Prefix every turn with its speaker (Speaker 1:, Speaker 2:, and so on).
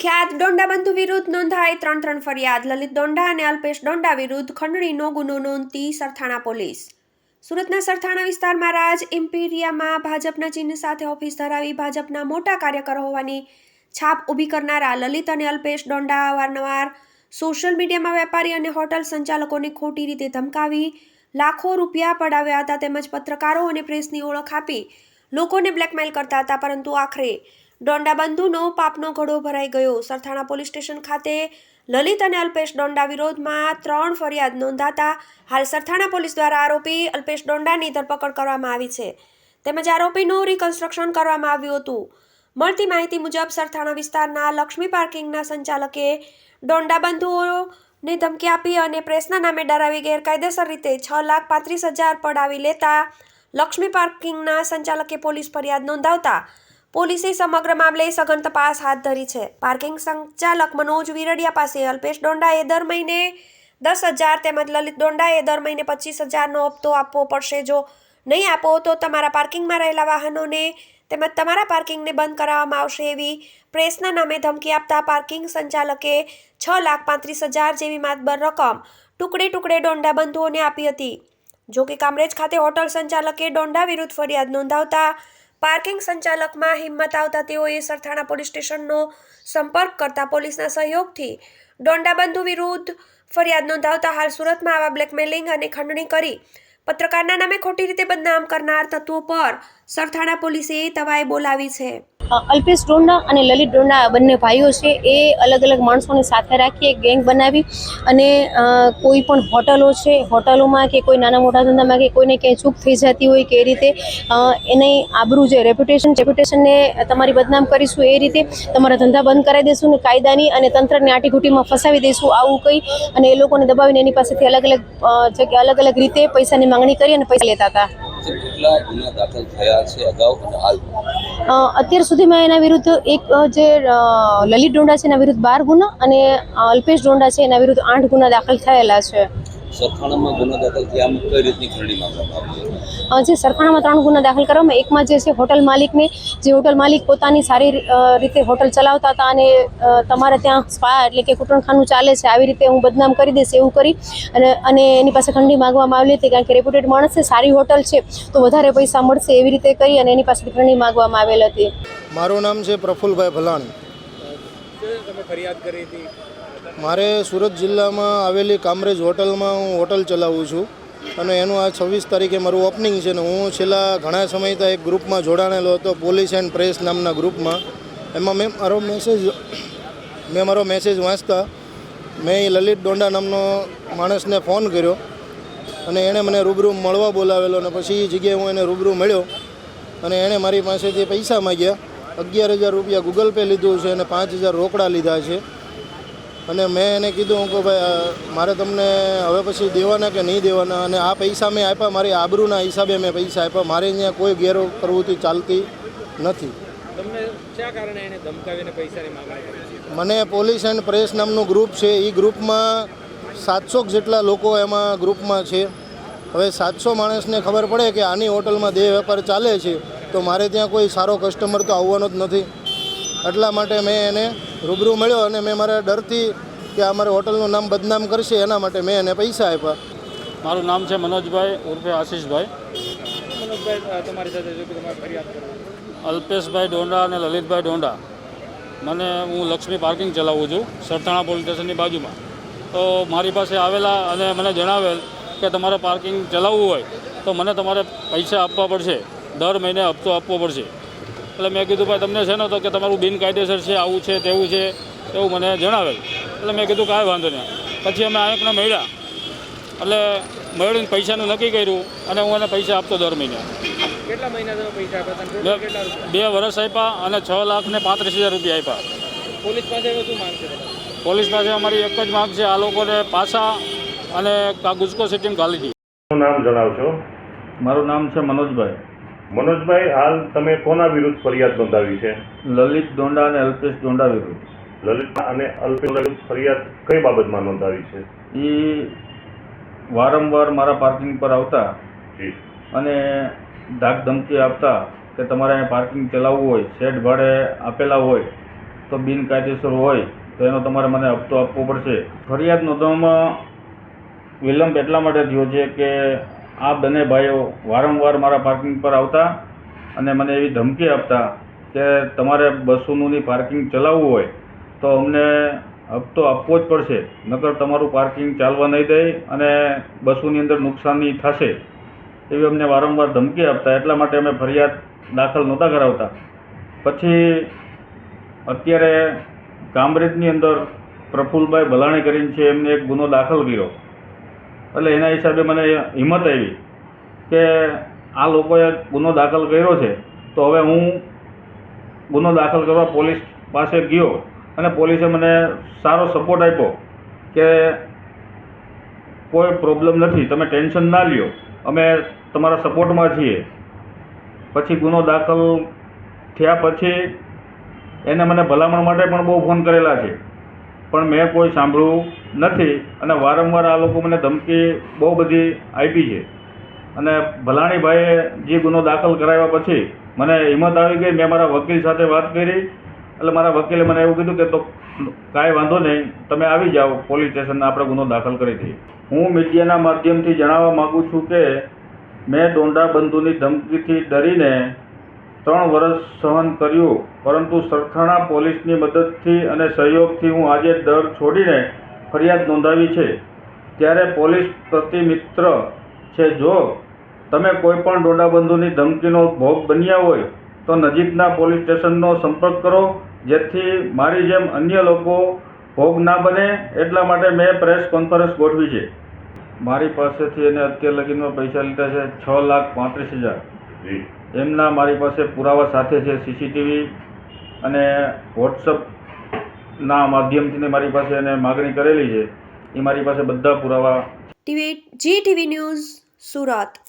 Speaker 1: કુખ્યાત દોંડાબંધુ વિરુદ્ધ નોંધાઈ ત્રણ ત્રણ ફરિયાદ, લલિત દોંડા અને અલ્પેશ દોંડા વિરુદ્ધ ખંડણીનો ગુનો નોંધતી સરથાણા પોલીસ. સુરતના સરથાણા વિસ્તારમાં રાજ ઇમ્પિરિયામાં ભાજપના ચિહ્ન સાથે ઓફિસ ધરાવી ભાજપના મોટા કાર્યકર હોવાની છાપ ઊભી કરનારા લલિત અને અલ્પેશ દોંડા અવારનવાર સોશિયલ મીડિયામાં વેપારી અને હોટલ સંચાલકોને ખોટી રીતે ધમકાવી, લાખો રૂપિયા પડાવ્યા હતા તેમજ પત્રકારો અને પ્રેસની ઓળખ આપી લોકોને બ્લેકમેલ કરતા હતા, પરંતુ આખરે ડોંડા બંધુનો પાપનો ઘડો ભરાઈ ગયો. સરથાણા પોલીસ સ્ટેશન ખાતે લલિત અને અલ્પેશ ડોંડા વિરોધમાં ત્રણ ફરિયાદ નોંધાતા હાલ સરથાણા પોલીસ દ્વારા આરોપી અલ્પેશ ડોંડાની ધરપકડ કરવામાં આવી છે. તેમજ આરોપીનું રિકન્સ્ટ્રક્શન કરવામાં આવ્યું હતું. મળતી માહિતી મુજબ સરથાણા વિસ્તારના લક્ષ્મી પાર્કિંગના સંચાલકે ડોંડાબંધુઓને ધમકી આપી અને પ્રેસના નામે ડરાવી ગેરકાયદેસર રીતે છ લાખ પાંત્રીસ હજાર પડાવી લેતા લક્ષ્મી પાર્કિંગના સંચાલકે પોલીસ ફરિયાદ નોંધાવતા પોલીસે સમગ્ર મામલે સઘન તપાસ હાથ ધરી છે. પાર્કિંગ સંચાલક મનોજ વિરડિયા પાસે અલ્પેશ ડોંડાએ દર મહિને દસ હજાર તેમજ લલિત ડોંડાએ દર મહિને પચીસ હજારનો હપ્તો આપવો પડશે. જો નહીં આપો તો તમારા પાર્કિંગમાં રહેલા વાહનોને તેમજ તમારા પાર્કિંગને બંધ કરાવવામાં આવશે એવી પ્રેસના નામે ધમકી આપતા પાર્કિંગ સંચાલકે છ લાખ પાંત્રીસ હજાર જેવી માતબર રકમ ટુકડે ટુકડે ડોંડા બંધુઓને આપી હતી. જો કે કામરેજ ખાતે હોટલ સંચાલકે ડોંડા વિરુદ્ધ ફરિયાદ નોંધાવતા પાર્કિંગ સંચાલકમાં હિંમત આવતા તેઓએ સરથાણા પોલીસ સ્ટેશનનો સંપર્ક કરતા પોલીસના સહયોગથી ડોંડાબંધુ વિરુદ્ધ ફરિયાદ નોંધાવતા હાલ સુરતમાં આવા બ્લેકમેલિંગ અને ખંડણી કરી પત્રકારના નામે ખોટી રીતે બદનામ કરનાર તત્વો પર સરથાણા પોલીસે તવાઈ બોલાવી છે.
Speaker 2: અલ્પેશ ડોંડા અને લલિત ડોંડા બંને ભાઈઓ છે, એ અલગ અલગ માણસોને સાથે રાખી એક ગેંગ બનાવી અને કોઈ પણ હોટલો છે, હોટલોમાં કે કોઈ નાના મોટા ધંધામાં કે કોઈને ક્યાંય ચૂક થઈ જતી હોય કે એ રીતે એને આબરૂ જે રેપ્યુટેશન રેપ્યુટેશનને તમારી બદનામ કરીશું, એ રીતે તમારા ધંધા બંધ કરાવી દઈશું ને કાયદાની અને તંત્રની આટીઘૂટીમાં ફસાવી દઈશું આવું કંઈ અને એ લોકોને દબાવીને એની પાસેથી અલગ અલગ જગ્યા અલગ અલગ રીતે પૈસાની માંગણી કરી અને પૈસા લેતા હતા.
Speaker 3: જે કેટલા ગુના દાખલ થયા છે અગાઉ અને હાલ?
Speaker 2: અત્યાર સુધીમાં એના વિરુદ્ધ એક જે લલિત ડોંડા છે એના વિરુદ્ધ બાર ગુના અને અલ્પેશ ડોંડા છે એના વિરુદ્ધ આઠ ગુના દાખલ થયેલા છે.
Speaker 3: સરખાણામાં ગુના દાખલ થયા કઈ રીતની ખરડી માંગવામાં આવી
Speaker 2: જે સરખાણામાં ત્રણ ગુના દાખલ કરવામાં એકમાં જે છે હોટલ માલિકને જે હોટલ માલિક પોતાની સારી રીતે હોટલ ચલાવતા હતા અને તમારે ત્યાં સ્પા એટલે કે કુટુંબખાનું ચાલે છે આવી રીતે હું બદનામ કરી દઈશ એવું કરી અને અને એની પાસે ખંડી માગવામાં આવેલી હતી કારણ કે રેપ્યુટેડ માણસ છે સારી હોટલ છે તો વધારે પૈસા મળશે એવી રીતે કરી અને એની પાસેથી ખંડી માગવામાં આવેલ હતી.
Speaker 4: મારું નામ છે પ્રફુલભાઈ ભલાણી.
Speaker 5: તમે ફરિયાદ કરી હતી.
Speaker 4: મારે સુરત જિલ્લામાં આવેલી કામરેજ હોટલમાં હું હોટલ ચલાવું છું. અને એનું આ છવ્વીસ તારીખે મારું ઓપનિંગ છે ને હું છેલ્લા ઘણા સમયથી એક ગ્રુપમાં જોડાણેલો હતો પોલીસ એન્ડ પ્રેસ નામના ગ્રુપમાં એમાં મેં મારો મેસેજ મેં મારો મેસેજ વાંચતા મેં એ લલિત ડોંડા નામનો માણસને ફોન કર્યો અને એણે મને રૂબરૂ મળવા બોલાવેલો અને પછી એ જગ્યાએ હું એને રૂબરૂ મળ્યો અને એણે મારી પાસેથી પૈસા માગ્યા. અગિયાર હજાર રૂપિયા ગૂગલ પે લીધું છે અને પાંચ હજાર રોકડા લીધા છે. અને મેં એને કીધું કે ભાઈ મારે તમને હવે પછી દેવાના કે નહીં દેવાના? અને આ પૈસા મેં આપ્યા મારી આબરૂના હિસાબે મેં પૈસા આપ્યા. મારે અહીંયા કોઈ ગેર પ્રવૃત્તિ ચાલતી નથી. મને પોલીસ એન્ડ પ્રેસ નામનું ગ્રુપ છે. એ ગ્રુપમાં સાતસો જેટલા લોકો એમાં ગ્રુપમાં છે. હવે સાતસો માણસને ખબર પડે કે આની હોટલમાં દેહ વેપાર ચાલે છે તો મારે ત્યાં કોઈ સારો કસ્ટમર તો આવવાનો જ નથી. એટલા માટે મેં એને રૂબરૂ મળ્યો અને મેં મારા ડરથી કે અમારે હોટલનું નામ બદનામ કરશે એના માટે મેં એને પૈસા આપ્યા.
Speaker 6: મારું નામ છે મનોજભાઈ ઉર્ફે આશીષભાઈ.
Speaker 5: મનોજભાઈ તમારી સાથે જો કે તમારે ફરિયાદ કરવી.
Speaker 6: અલ્પેશભાઈ ડોંડા અને લલિતભાઈ ડોંડા. મને હું લક્ષ્મી પાર્કિંગ ચલાવું છું સરથાણા પોલીસ સ્ટેશનની બાજુમાં. તો મારી પાસે આવેલા અને મને જણાવેલ કે તમારે પાર્કિંગ ચલાવવું હોય તો મને તમારે પૈસા આપવા પડશે. દર મહિને હપ્તો આપવો પડશે. એટલે મેં કીધું ભાઈ તમને છે ને તો કે તમારું બિનકાયદેસર છે આવું છે તેવું છે એવું મને જણાવેલ એટલે મેં કીધું કાંઈ વાંધો નહીં. પછી અમે આયકને મળ્યા. એટલે મળીને પૈસાનું નક્કી કર્યું અને હું એને પૈસા આપતો દર મહિને.
Speaker 5: કેટલા મહિના પૈસા આપ્યા?
Speaker 6: બે વર્ષ આપ્યા અને છ લાખ ને પાંત્રીસ હજાર રૂપિયા આપ્યા.
Speaker 5: પોલીસ પાસે શું માંગશે તમારે?
Speaker 6: પોલીસ પાસે અમારી એક જ માંગ છે આ લોકોને પાછા અને ગુજકો સિટીમ ગાલી દી
Speaker 7: નામ જણાવશો?
Speaker 8: મારું નામ છે મનોજભાઈ.
Speaker 7: મનોજભાઈ હાલ તમે કોના વિરુદ્ધ ફરિયાદ નોંધાવી છે?
Speaker 8: લલિત ડોંડા અને અલ્પેશ ડોંડા વિરુદ્ધ.
Speaker 7: લલિત અને અલ્પેશ વિરુદ્ધ ફરિયાદ કઈ બાબતમાં નોંધાવી છે?
Speaker 8: એ વારંવાર મારા પાર્કિંગ પર આવતા અને ધાક ધમકી આપતા કે તમારે અહીંયા પાર્કિંગ ચલાવવું હોય શેડ ભાડે આપેલા હોય તો બિનકાયદેસર હોય તો એનો તમારે મને હપ્તો આપવો પડશે. ફરિયાદ નોંધવામાં વિલંબ એટલા માટે થયો છે કે આ બંને ભાઈઓ વારંવાર મારા પાર્કિંગ પર આવતા અને મને એવી ધમકી આપતા કે તમારે બસોનું પાર્કિંગ ચલાવવું હોય, તો અમને હપ્તો આપવો જ પડશે. નકર તમારું પાર્કિંગ ચાલવા નહીં દે અને બસોની અંદર નુકસાની થશે. એવી અમને વારંવાર ધમકી આપતા. એટલા માટે અમે ફરિયાદ દાખલ નહોતા કરાવતા. પછી અત્યારે કામરેજની અંદર પ્રફુલભાઈ ભલાણી કરીને છે, એમને એક ગુનો દાખલ કર્યો. એટલે એના હિસાબે મને હિંમત આવી કે આ લોકોએ ગુનો દાખલ કર્યો છે, તો હવે હું ગુનો દાખલ કરવા પોલીસ પાસે ગયો અને પોલીસે મને સારો સપોર્ટ આપ્યો કે કોઈ પ્રોબ્લેમ નથી, તમે ટેન્શન ના લ્યો, અમે તમારા સપોર્ટમાં છીએ. પછી ગુનો દાખલ થયા પછી એને મને ભલામણ માટે પણ બહુ ફોન કરેલા છે. પણ મેં કોઈ સાંભળ્યું નથી અને વારંવાર આ લોકો મને ધમકી બહુ બધી આપી છે. અને ભલાણીભાઈએ જે ગુનો દાખલ કરાવ્યા પછી મને હિંમત આવી ગઈ, મેં મારા વકીલ સાથે વાત કરી. એટલે મારા વકીલે મને એવું કીધું કે તો કાંઈ વાંધો નહીં, તમે આવી જાઓ, પોલીસ સ્ટેશનને આપણે ગુનો દાખલ કરી દઈએ. હું મીડિયાના માધ્યમથી જણાવવા માગું છું કે મેં ડોંડા બંધુની ધમકીથી ડરીને ત્રણ વર્ષ સહન કર્યું, પરંતુ સરથાણા પોલીસની મદદથી અને સહયોગથી હું આજે ડર છોડીને ફરિયાદ નોંધાવી છે. ત્યારે પોલીસ પ્રતિ મિત્ર છે, જો તમે કોઈ પણ ડોડાબંધુની ધમકીનો ભોગ બન્યા હોય, તો નજીકના પોલીસ સ્ટેશનનો સંપર્ક કરો, જેથી મારી જેમ અન્ય લોકો ભોગ ના બને, એટલા માટે મેં પ્રેસ કોન્ફરન્સ ગોઠવી છે. મારી પાસેથી એને અત્યાર લગીનમાં પૈસા લીધા છે છ લાખ પાંત્રીસ હજાર. એમના મારી પાસે પુરાવા સાથે છે સીસીટીવી અને વોટ્સઅપના માધ્યમથી મારી પાસે એને માગણી કરેલી છે. એ મારી પાસે બધા પુરાવા
Speaker 1: TV G TV news Surat.